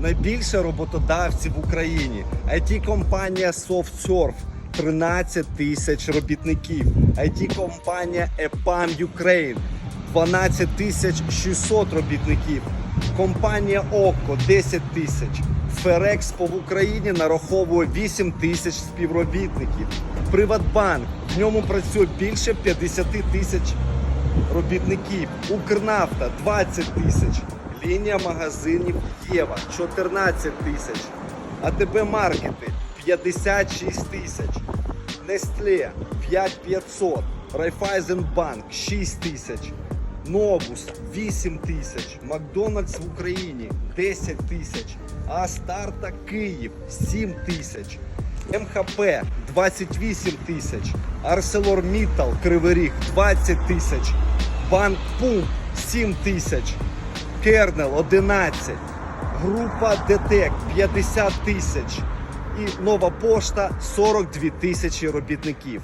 найбільше роботодавців в Україні. it компанія SoftSurf 13 тисяч робітників. it компанія EPAM Ukraine 12 тисяч 600 робітників. Компанія ОККО 10 тисяч. Ферекспо в Україні нараховує 8 тисяч співробітників. Приватбанк в ньому працює більше 50 тисяч робітників. Укрнафта 20 тисяч. Лінія магазинів Єва 14 тисяч. АТБ маркети 56 тисяч. Нестле 5500. Райфайзенбанк 6 тисяч. Новус 8 тисяч. Макдональдс в Україні 10 тисяч. Астарта Київ 7 тисяч. МХП 28 тисяч. ArcelorMittal Кривий Ріг 20 тисяч. Банк Пумп 7 тисяч. Кернел 11. Група ДТЕК 50 тисяч. І нова пошта 42 тисячі робітників.